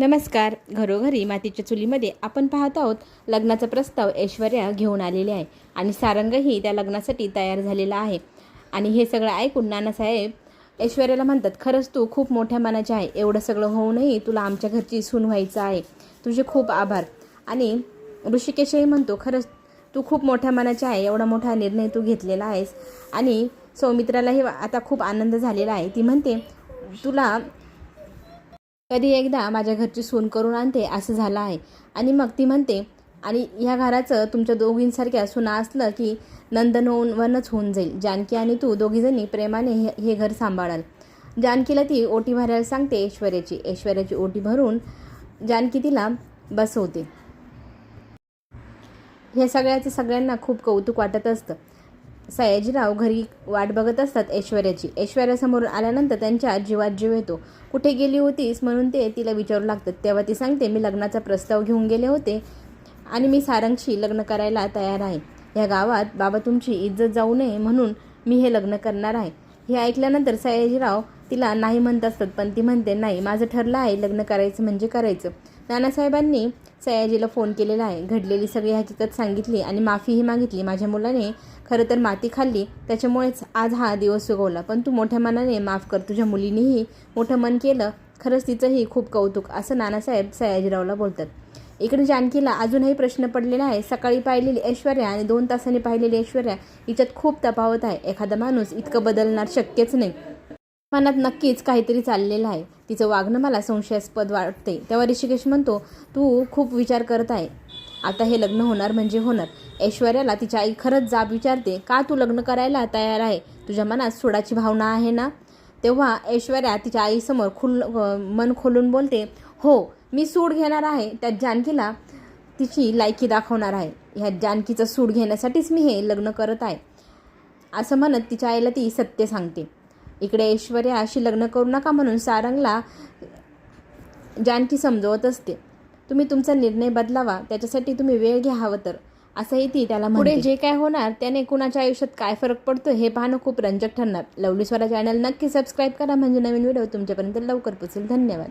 नमस्कार. घरोघरी मातीच्या चुलीमध्ये आपण पाहत आहोत लग्नाचा प्रस्ताव ऐश्वर्या घेऊन आलेले आहे आणि सारंगही त्या लग्नासाठी तयार झालेला आहे. आणि हे सगळं ऐकून नानासाहेब ऐश्वर्याला म्हणतात खरंच तू खूप मोठ्या मनाची आहे. एवढं सगळं होऊनही तुला आमच्या घरची सून व्हायचं आहे. तुझे खूप आभार. आणि ऋषिकेशही म्हणतो खरंच तू खूप मोठ्या मनाची आहे. एवढा मोठा निर्णय तू घेतलेला आहेस. आणि सौमित्रालाही आता खूप आनंद झालेला आहे. ती म्हणते तुला कधी एकदा माझ्या घरची सून करून आणते असं झालं आहे. आणि मग ती म्हणते आणि ह्या घराचं तुमच्या दोघींसारख्या सुना असलं की नंदन वनच होऊन जाईल. जानकी आणि तू दोघीजणी प्रेमाने हे हे घर सांभाळाल. जानकीला ती ओटी भरायला सांगते ऐश्वर्याची. ऐश्वर्याची ओटी भरून जानकी तिला बसवते. हे सगळ्याचं सगळ्यांना खूप कौतुक वाटत असतं. सयाजीराव घरी वाट बघत असतात ऐश्वर्याची. ऐश्वर्यासमोर आल्यानंतर त्यांच्या जीवात जीव येतो. कुठे गेली होतीस? म्हणून ते तिला विचारू लागतात. तेव्हा ती सांगते मी लग्नाचा प्रस्ताव घेऊन गेले होते आणि मी सारंगशी लग्न करायला तयार आहे. ह्या गावात बाबा तुमची इज्जत जाऊ नये म्हणून मी हे लग्न करणार आहे. हे ऐकल्यानंतर सयाजीराव तिला नाही म्हणत असतात पण ती म्हणते नाही माझं ठरलं आहे लग्न करायचं म्हणजे करायचं. नानासाहेबांनी सयाजीला फोन केलेला आहे. घडलेली सगळी हकीकत सांगितली आणि माफीही मागितली. माझ्या मुलाने खरं तर माती खाल्ली त्याच्यामुळेच आज हा दिवस सुगवला. पण तू मोठ्या मनाने माफ कर तुझ्या मुलीनेही मोठं मन केलं खरंच तिचंही खूप कौतुक असं नानासाहेब सयाजीरावला बोलतात. इकडे जानकीला अजूनही प्रश्न पडलेला आहे. सकाळी पाहिलेली ऐश्वर्या आणि दोन तासांनी पाहिलेली ऐश्वर्या हिच्यात खूप तफावत आहे. एखादा माणूस इतकं बदलणार शक्यच नाही. मनात नक्कीच काहीतरी चाललेलं आहे. तिचं वागणं मला संशयास्पद वाटते. तेव्हा ऋषिकेश म्हणतो तू खूप विचार करत आहे. आता हे लग्न होणार म्हणजे होणार. ऐश्वर्याला तिच्या आई खरंच जाब विचारते का तू लग्न करायला तयार आहे? तुझ्या मनात सोडाची भावना आहे ना? तेव्हा ऐश्वर्या तिच्या आईसमोर खुल मन खोलून बोलते हो मी सूड घेणार आहे. त्यात जानकीला तिची लायकी दाखवणार आहे. ह्या जानकीचं सूड घेण्यासाठीच मी हे लग्न करत आहे. असं म्हणत तिच्या आईला ती सत्य सांगते. इकडे ऐश्वर्या अशी लग्न करू नका म्हणून सारंगला जानकी समजवत असते. तुम्ही तुमचा निर्णय बदलावा त्याच्यासाठी तुम्ही वेळ घ्या हवं तर असंही ती त्याला पुढे जे काय होणार त्याने कुणाच्या आयुष्यात काय फरक पडतो हे पाहणं खूप रंजक ठरणार. लवली स्वरा चॅनल नक्की सबस्क्राईब करा म्हणजे नवीन व्हिडिओ तुमच्यापर्यंत लवकर पोचेल. धन्यवाद.